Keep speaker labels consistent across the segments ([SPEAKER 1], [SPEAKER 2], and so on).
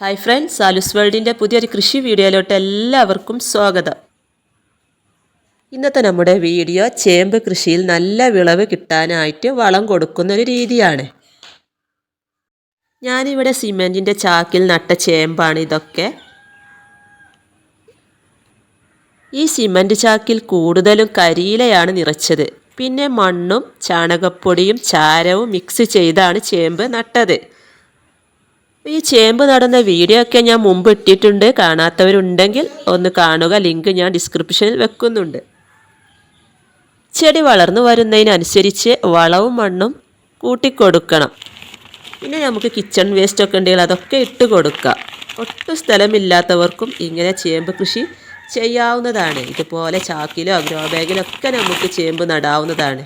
[SPEAKER 1] Hi friends സാലുസ് വേൾഡിന്റെ പുതിയൊരു കൃഷി വീഡിയോയിലോട്ട് എല്ലാവർക്കും സ്വാഗതം. ഇന്നത്തെ നമ്മുടെ വീഡിയോ ചേമ്പ് കൃഷിയിൽ നല്ല വിളവ് കിട്ടാനായിട്ട് വളം കൊടുക്കുന്ന ഒരു രീതിയാണ്. ഞാനിവിടെ സിമെന്റിന്റെ ചാക്കിൽ നട്ട ചേമ്പാണ് ഇതൊക്കെ. ഈ സിമെന്റ് ചാക്കിൽ കൂടുതലും കരിയിലയാണ് നിറച്ചത്. പിന്നെ മണ്ണും ചാണകപ്പൊടിയും ചാരവും മിക്സ് ചെയ്താണ് ചേമ്പ് നട്ടത്. ഈ ചേമ്പ് നടന്ന വീഡിയോ ഒക്കെ ഞാൻ മുമ്പ് ഇട്ടിട്ടുണ്ട്. കാണാത്തവരുണ്ടെങ്കിൽ ഒന്ന് കാണുക. ലിങ്ക് ഞാൻ ഡിസ്ക്രിപ്ഷനിൽ വെക്കുന്നുണ്ട്. ചെടി വളർന്നു വരുന്നതിനനുസരിച്ച് വളവും മണ്ണും കൂട്ടിക്കൊടുക്കണം. പിന്നെ നമുക്ക് കിച്ചൺ വേസ്റ്റ് ഒക്കെ ഉണ്ടെങ്കിൽ അതൊക്കെ ഇട്ട് കൊടുക്കാം ഒട്ടും സ്ഥലമില്ലാത്തവർക്കും ഇങ്ങനെ ചേമ്പ് കൃഷി ചെയ്യാവുന്നതാണ്. ഇതുപോലെ ചാക്കിലോ അഗ്രോ ബാഗിലോ ഒക്കെ നമുക്ക് ചേമ്പ് നടാവുന്നതാണ്.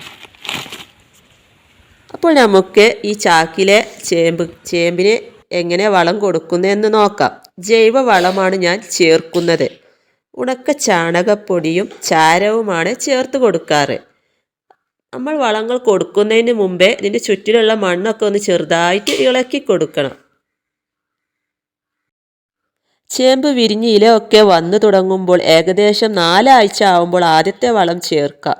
[SPEAKER 1] അപ്പോൾ നമുക്ക് ഈ ചാക്കിലെ ചേമ്പ് ചേമ്പിന് എങ്ങനെ വളം കൊടുക്കുന്നതെന്ന് നോക്കാം. ജൈവ വളമാണ് ഞാൻ ചേർക്കുന്നത്. ഉണക്ക ചാണകപ്പൊടിയും ചാരവുമാണ് ചേർത്ത് കൊടുക്കാറ്. നമ്മൾ വളങ്ങൾ കൊടുക്കുന്നതിന് മുമ്പേ ഇതിന്റെ ചുറ്റിലുള്ള മണ്ണൊക്കെ ഒന്ന് ചെറുതായിട്ട് ഇളക്കി കൊടുക്കണം. ചേമ്പ് വിരിഞ്ഞ് ഇലയൊക്കെ വന്നു തുടങ്ങുമ്പോൾ ഏകദേശം നാലാഴ്ച ആവുമ്പോൾ ആദ്യത്തെ വളം ചേർക്കാം.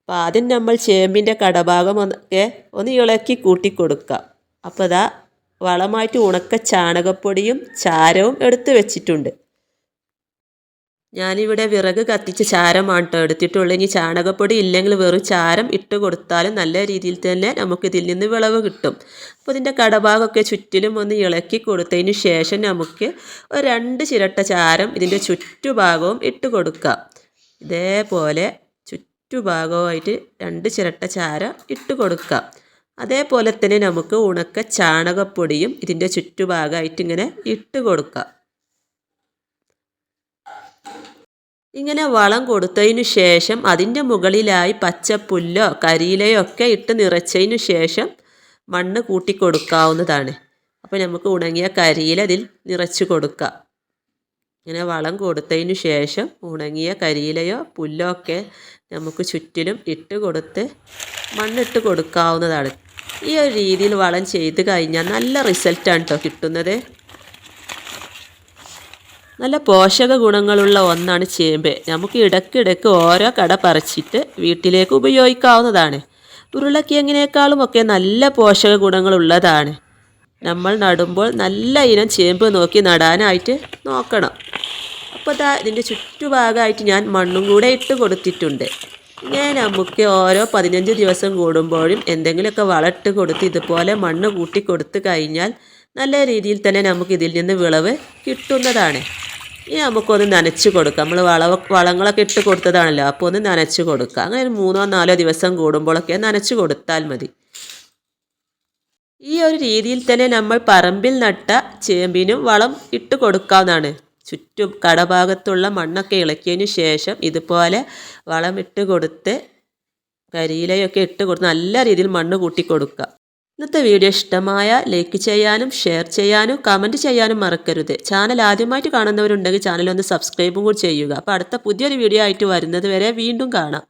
[SPEAKER 1] അപ്പോൾ ആദ്യം നമ്മൾ ചേമ്പിന്റെ കടഭാഗം ഒക്കെ ഒന്ന് ഇളക്കി കൂട്ടി കൊടുക്കാം. അപ്പോൾ അതാ വളമായിട്ട് ഉണക്ക ചാണകപ്പൊടിയും ചാരവും എടുത്തു വെച്ചിട്ടുണ്ട്. ഞാനിവിടെ വിറക് കത്തിച്ച് ചാരമാണ് കേട്ടോ എടുത്തിട്ടുള്ളൂ. ഇനി ചാണകപ്പൊടി ഇല്ലെങ്കിൽ വെറും ചാരം ഇട്ട് കൊടുത്താലും നല്ല രീതിയിൽ തന്നെ നമുക്കിതിൽ നിന്ന് വിളവ് കിട്ടും. അപ്പോൾ ഇതിന്റെ കടഭാഗമൊക്കെ ചുറ്റിലും ഒന്ന് ഇളക്കി കൊടുത്തതിന് ശേഷം നമുക്ക് ഒരു രണ്ട് ചിരട്ട ചാരം ഇതിന്റെ ചുറ്റുഭാഗവും ഇട്ട് കൊടുക്കാം. ഇതേപോലെ ചുറ്റുഭാഗവുമായിട്ട് രണ്ട് ചിരട്ട ചാരം ഇട്ട് കൊടുക്കാം. അതേപോലെ തന്നെ നമുക്ക് ഉണക്ക ചാണകപ്പൊടിയും ഇതിന്റെ ചുറ്റുഭാഗമായിട്ട് ഇങ്ങനെ ഇട്ട് കൊടുക്കാം. ഇങ്ങനെ വളം കൊടുത്തതിനു ശേഷം അതിന്റെ മുകളിലായി പച്ചപ്പുല്ലോ കരിയിലയോ ഒക്കെ ഇട്ട് നിറച്ചതിനു ശേഷം മണ്ണ് കൂട്ടിക്കൊടുക്കാവുന്നതാണ് അപ്പോൾ നമുക്ക് ഉണങ്ങിയ കരിയില അതിൽ നിറച്ച് കൊടുക്കാം. ഇങ്ങനെ വളം കൊടുത്തതിനു ശേഷം ഉണങ്ങിയ കരിയിലയോ പുല്ലോ ഒക്കെ നമുക്ക് ചുറ്റിലും ഇട്ട് കൊടുത്ത് മണ്ണിട്ട് കൊടുക്കാവുന്നതാണ്. ഈ ഒരു രീതിയിൽ വളം ചെയ്ത് കഴിഞ്ഞാൽ നല്ല റിസൾട്ടാണ് കേട്ടോ കിട്ടുന്നത്. നല്ല പോഷക ഗുണങ്ങളുള്ള ഒന്നാണ് ചേമ്പ്. നമുക്ക് ഇടയ്ക്കിടയ്ക്ക് ഓരോ കട പറിച്ചിട്ട് വീട്ടിലേക്ക് ഉപയോഗിക്കാവുന്നതാണ്. ഉരുളക്കിഴങ്ങിനേക്കാളും ഒക്കെ നല്ല പോഷക ഗുണങ്ങളുള്ളതാണ്. നമ്മൾ നടുമ്പോൾ നല്ല ഇനം ചേമ്പ് നോക്കി നടാനായിട്ട് നോക്കണം. അപ്പോൾ ഇതാ ഇതിന്റെ ചുറ്റുഭാഗമായിട്ട് ഞാൻ മണ്ണും കൂടെ ഇട്ട് കൊടുത്തിട്ടുണ്ട്. ഇങ്ങനെ നമുക്ക് ഓരോ പതിനഞ്ച് ദിവസം കൂടുമ്പോഴും എന്തെങ്കിലുമൊക്കെ വളട്ട് കൊടുത്ത് ഇതുപോലെ മണ്ണ് കൂട്ടി കൊടുത്ത് കഴിഞ്ഞാൽ നല്ല രീതിയിൽ തന്നെ നമുക്ക് ഇതിൽ നിന്ന് വിളവ് കിട്ടുന്നതാണ്. ഇനി നമുക്കൊന്ന് നനച്ച് കൊടുക്കാം. നമ്മൾ വളവ വളങ്ങളൊക്കെ ഇട്ട് കൊടുത്തതാണല്ലോ. അപ്പോൾ ഒന്ന് നനച്ച് കൊടുക്കുക അങ്ങനെ ഒരു മൂന്നോ നാലോ ദിവസം കൂടുമ്പോഴൊക്കെ നനച്ച് കൊടുത്താൽ മതി. ഈ ഒരു രീതിയിൽ തന്നെ നമ്മൾ പറമ്പിൽ നട്ട ചേമ്പിനും വളം ഇട്ട് കൊടുക്കാവുന്നതാണ്. ചുറ്റും കടഭാഗത്തുള്ള മണ്ണൊക്കെ ഇളക്കിയതിന് ശേഷം ഇതുപോലെ വളമിട്ട് കൊടുത്ത് കരിയിലയൊക്കെ ഇട്ട് കൊടുത്ത് നല്ല രീതിയിൽ മണ്ണ് കൂട്ടി കൊടുക്കുക. ഇന്നത്തെ വീഡിയോ ഇഷ്ടമായ ലൈക്ക് ചെയ്യാനും ഷെയർ ചെയ്യാനും കമന്റ് ചെയ്യാനും മറക്കരുത്. ചാനൽ ആദ്യമായിട്ട് കാണുന്നവരുണ്ടെങ്കിൽ ചാനൽ ഒന്ന് സബ്സ്ക്രൈബും കൂടി ചെയ്യുക. അപ്പോൾ അടുത്ത പുതിയൊരു വീഡിയോ ആയിട്ട് വരുന്നത് വരെ വീണ്ടും കാണാം.